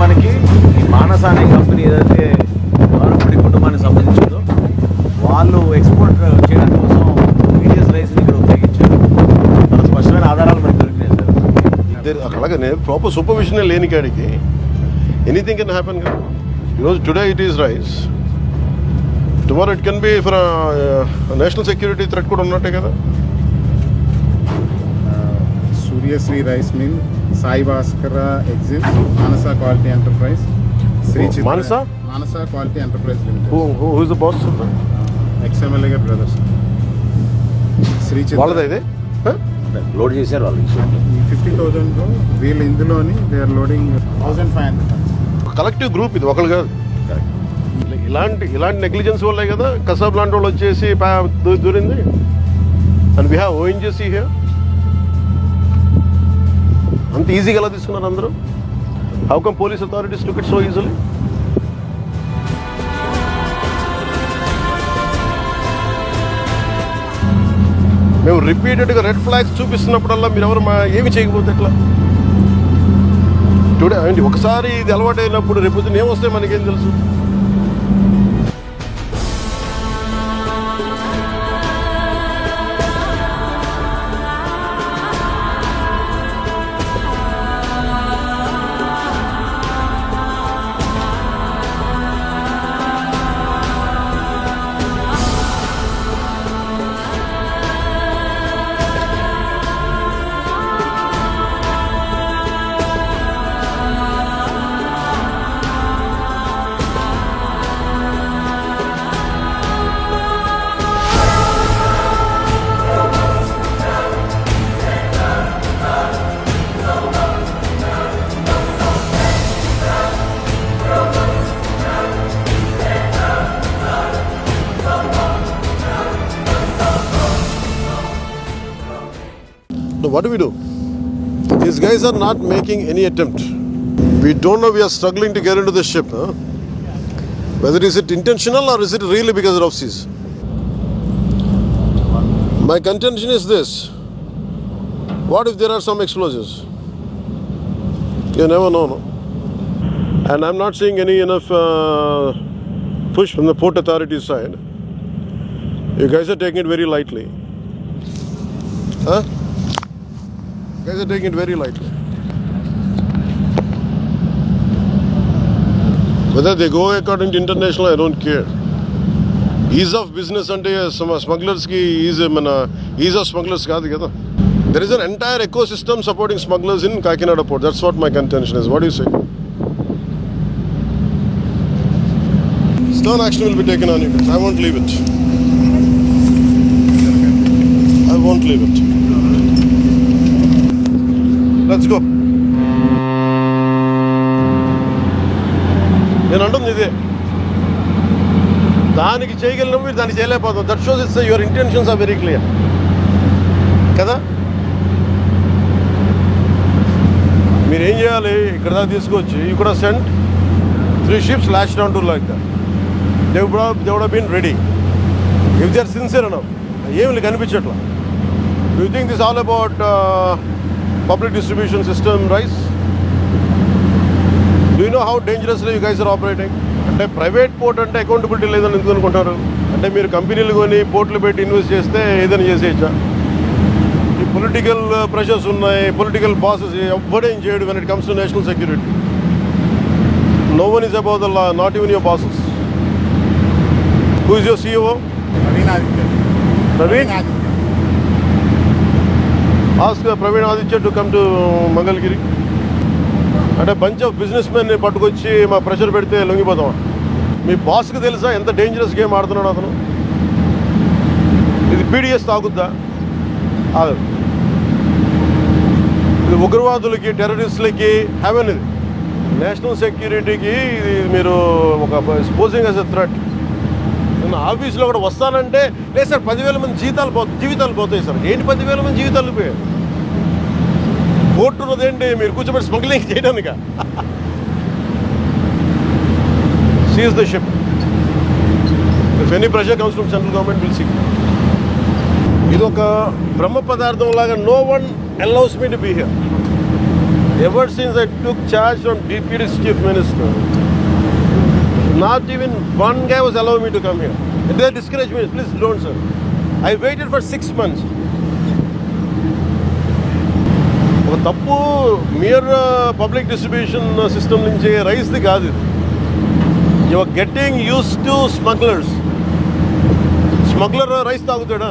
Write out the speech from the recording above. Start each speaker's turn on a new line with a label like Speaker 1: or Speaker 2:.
Speaker 1: మనకి ఈ మానస అనే కంపెనీ ఏదైతే గవర్నమెంట్ కుటుంబానికి సంబంధించిందో వాళ్ళు ఎక్స్పోర్ట్ చేయడం కోసం పీడిఎస్ రైస్ని ఇక్కడ ఉపయోగించారు. చాలా స్పష్టమైన ఆధారాలు మనకు దొరికినాయి సార్.
Speaker 2: అలాగనే ప్రాపర్ సూపర్విజనే లేని కాడికి ఎనీథింగ్ కెన్ హ్యాపెన్ కదా. ఈరోజు today it is rice tomorrow it can be for national security threat కూడా ఉన్నట్టే కదా.
Speaker 3: Suryasri rice mill Sai Bhaskara exit Manasa quality
Speaker 2: enterprise
Speaker 3: Sri Chitra- Manasa? Manasa
Speaker 2: quality enterprise limited boss
Speaker 3: ex MLA గారి brothers Shri Chitra-
Speaker 2: ఇది?
Speaker 1: Load చేశారు వాళ్ళు
Speaker 3: fifty thousand వీళ్ళు ఇందులోని they are loading thousand five hundred
Speaker 2: collective group ఇది ఒకళ్ళు కాదు. ఇలాంటి ఇలాంటి నెగ్లిజెన్స్ వల్లే కదా కసాబ్ లాంటి వాళ్ళు వచ్చేసి దూరింది. And we have ONGC here అంత ఈజీగా ఎలా తీసుకున్నారు అందరూ? How come police authorities look it so easily మేము రిపీటెడ్గా రెడ్ ఫ్లాగ్స్ చూపిస్తున్నప్పుడల్లా మీరు ఎవరు మా ఏమి చేయకపోతే ఎట్లా? టుడే ఏంటి ఒకసారి ఇది అలవాటు అయినప్పుడు రేపు ఏమొస్తే మనకేం తెలుసు? What do we do? These guys are not making any attempt. We don't know we are struggling to get into the ship. Huh? Whether is it intentional or is it really because of seas? My contention is this. What if there are some explosives? You never know, no? And I'm not seeing any enough uh, push from the port authority side. You guys are taking it very lightly. Huh? You guys are taking it very lightly. Whether they go according to international, I don't care. Ease of business అంటే స్మగ్లర్స్కి is మన is of smugglers కాదు కదా there is an entire ecosystem supporting smugglers in Kakinada port that's what my contention is what you say Stern action will be taken on you. I won't leave it. I won't leave it. Let's go. నేను అంటుంది ఇదే. దానికి చేయగలిగినప్పుడు మీరు దాన్ని చేయలేకపోతాం that shows its your intentions are very clear కదా? మీరు ఏం చేయాలి? ఇక్కడ దాకా తీసుకొచ్చి ఇక్కడ sent three ships last down to like that they they been ready if they are sincere అన్న ఏమి కనిపించట్లా. You think this all about public distribution system rice you know how dangerously you guys are operating అంటే private port అంటే accountability లేదని ఎందుకు అనుకుంటారు? అంటే మీరు కంపెనీలు కొని పోర్ట్లు పెట్టి ఇన్వెస్ట్ చేస్తే ఏదైనా చేసేయచ్చా? ఈ పొలిటికల్ ప్రెషర్స్ ఉన్నాయి పొలిటికల్ బాసెస్ ఎవ్వడేం చేయడు when it comes to national security no one is about the law not even your bosses who is
Speaker 3: your CEO
Speaker 2: Naveen
Speaker 3: Aditya
Speaker 2: ask Praveen Aditya to come to Mangalagiri. అంటే bunch of business మెన్ని పట్టుకొచ్చి మా pressure పెడితే లొంగిపోతాం మీ బాస్కి తెలుసా ఎంత dangerous game ఆడుతున్నాడు అతను? ఇది పీడిఎస్ తాగుద్దా? ఇది ఉగ్రవాదులకి టెర్రరిస్టులకి హెవెన్ ఇది. నేషనల్ సెక్యూరిటీకి ఇది మీరు ఒక స్పోజింగ్ యాజ్ ఎ థ్రెట్ నేను ఆఫీస్లో కూడా వస్తానంటే లేదు సార్ పదివేల మంది జీతాలు పోతాయి జీవితాలు పోతాయి సార్. ఏంటి పదివేల మంది జీవితాలు పోయాయి? కోర్టు ఉన్నదేంటి మీరు కూర్చోబెట్టి smuggling చేయడానిక? Seize the ship if any pressure comes from central government will see ఇది ఒక బ్రహ్మ పదార్థం లాగా no one allows me to be here ever since I took charge from deputy chief minister not even one guy was allow me to come here they discourage me please don't sir I waited for six months ఒక తప్పు mere public distribution system నుంచి రైస్ది కాదు ఇది. You are getting used to smugglers smuggler rice తాగుతాడా?